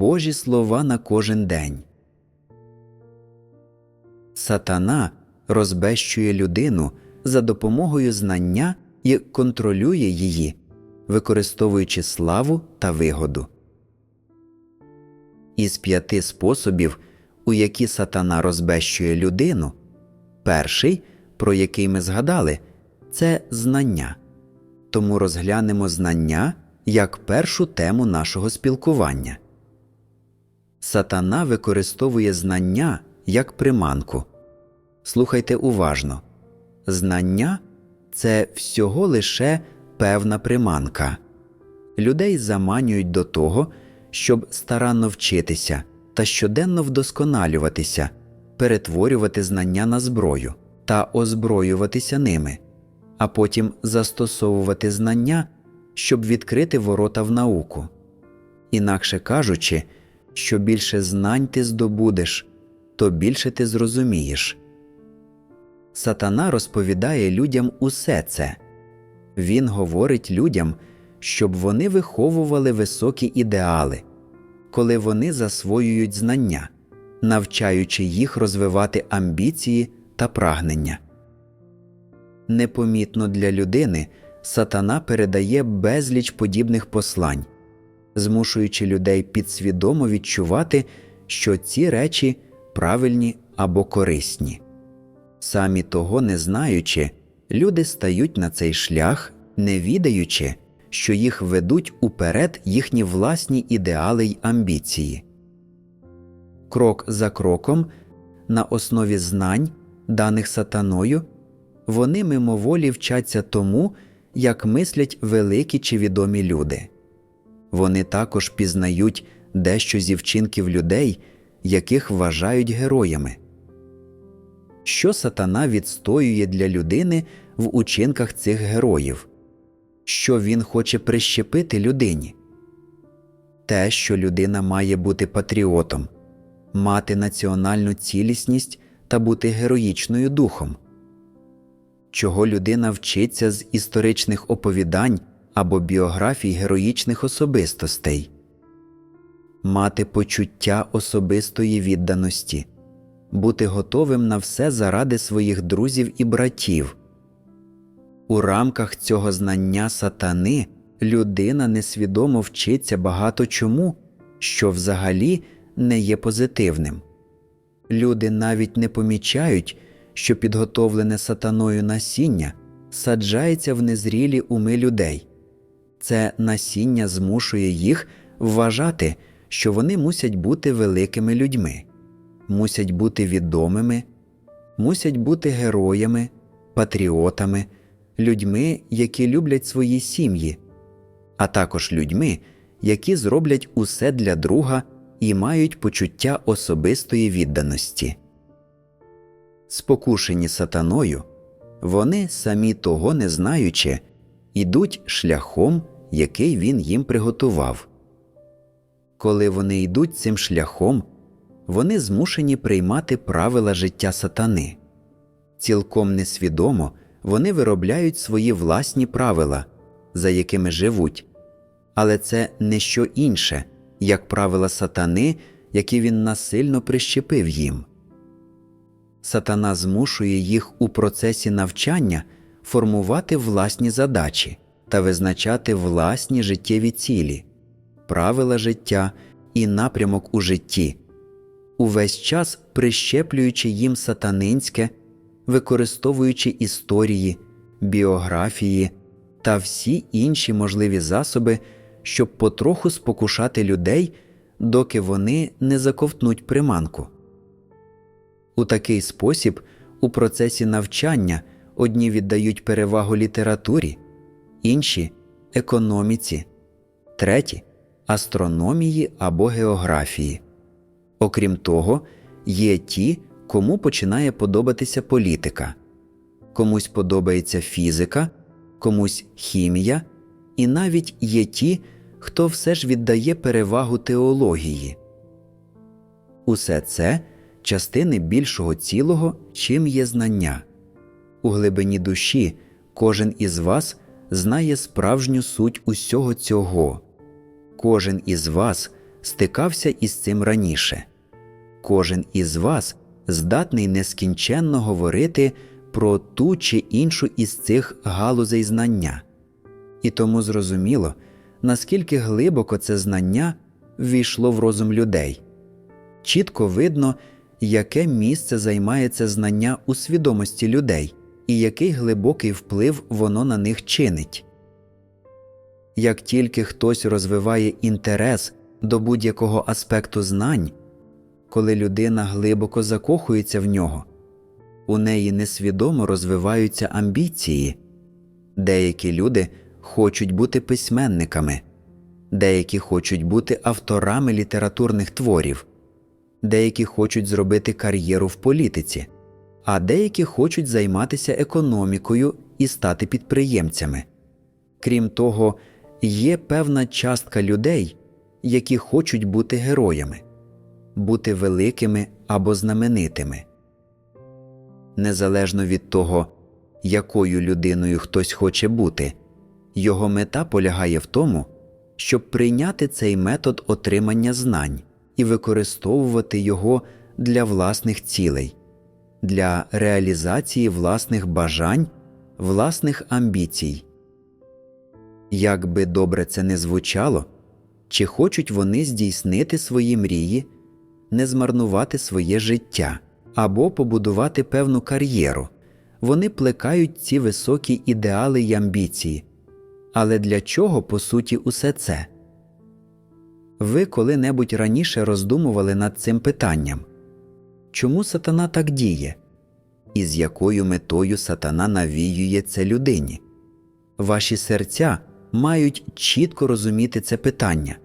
Божі слова на кожен день. Сатана розбещує людину за допомогою знання і контролює її, використовуючи славу та вигоду. Із п'яти способів, у які сатана розбещує людину, перший, про який ми згадали, це знання. Тому розглянемо знання як першу тему нашого спілкування. Сатана використовує знання як приманку. Слухайте уважно знання це всього лише певна приманка. Людей заманюють до того, щоб старанно вчитися та щоденно вдосконалюватися, перетворювати знання на зброю та озброюватися ними, а потім застосовувати знання, щоб відкрити ворота в науку. Інакше кажучи, що більше знань ти здобудеш, то більше ти зрозумієш. Сатана розповідає людям усе це. Він говорить людям, щоб вони виховували високі ідеали, коли вони засвоюють знання, навчаючи їх розвивати амбіції та прагнення. Непомітно для людини сатана передає безліч подібних послань, змушуючи людей підсвідомо відчувати, що ці речі правильні або корисні. Самі того не знаючи, люди стають на цей шлях, не відаючи, що їх ведуть уперед їхні власні ідеали й амбіції. Крок за кроком, на основі знань, даних сатаною, вони мимоволі вчаться тому, як мислять великі чи відомі люди. Вони також пізнають дещо зі вчинків людей, яких вважають героями. Що сатана відстоює для людини в учинках цих героїв, що він хоче прищепити людині? Те, що людина має бути патріотом, мати національну цілісність та бути героїчною духом, чого людина вчиться з історичних оповідань або біографій героїчних особистостей, мати почуття особистої відданості, бути готовим на все заради своїх друзів і братів. У рамках цього знання сатани людина несвідомо вчиться багато чому, що взагалі не є позитивним. Люди навіть не помічають, що підготовлене сатаною насіння саджається в незрілі уми людей. Це насіння змушує їх вважати, що вони мусять бути великими людьми, мусять бути відомими, мусять бути героями, патріотами, людьми, які люблять свої сім'ї, а також людьми, які зроблять усе для друга і мають почуття особистої відданості. Спокушені сатаною, вони, самі того не знаючи, ідуть шляхом, який він їм приготував. Коли вони йдуть цим шляхом, вони змушені приймати правила життя сатани. Цілком несвідомо вони виробляють свої власні правила, за якими живуть, але це не що інше, як правила сатани, які він насильно прищепив їм. Сатана змушує їх у процесі навчання формувати власні задачі та визначати власні життєві цілі, правила життя і напрямок у житті, увесь час прищеплюючи їм сатанинське, використовуючи історії, біографії та всі інші можливі засоби, щоб потроху спокушати людей, доки вони не заковтнуть приманку. У такий спосіб у процесі навчання одні віддають перевагу літературі, інші економіці, треті астрономії або географії. Окрім того, є ті, кому починає подобатися політика, комусь подобається фізика, комусь хімія, і навіть є ті, хто все ж віддає перевагу теології. Усе це частини більшого цілого, чим є знання. У глибині душі кожен із вас знає справжню суть усього цього, кожен із вас стикався із цим раніше. Кожен із вас здатний нескінченно говорити про ту чи іншу із цих галузей знання, і тому зрозуміло, наскільки глибоко це знання ввійшло в розум людей. Чітко видно, яке місце займає це знання у свідомості людей і який глибокий вплив воно на них чинить. Як тільки хтось розвиває інтерес до будь-якого аспекту знань, коли людина глибоко закохується в нього, у неї несвідомо розвиваються амбіції. Деякі люди хочуть бути письменниками, деякі хочуть бути авторами літературних творів, деякі хочуть зробити кар'єру в політиці, а деякі хочуть займатися економікою і стати підприємцями. Крім того, є певна частка людей, які хочуть бути героями, бути великими або знаменитими. Незалежно від того, якою людиною хтось хоче бути, його мета полягає в тому, щоб прийняти цей метод отримання знань і використовувати його для власних цілей, для реалізації власних бажань, власних амбіцій. Як би добре це не звучало, чи хочуть вони здійснити свої мрії, не змарнувати своє життя або побудувати певну кар'єру, вони плекають ці високі ідеали й амбіції. Але для чого по суті усе це? Ви коли-небудь раніше роздумували над цим питанням чому сатана так діє, і з якою метою сатана навіює це людині? Ваші серця мають чітко розуміти це питання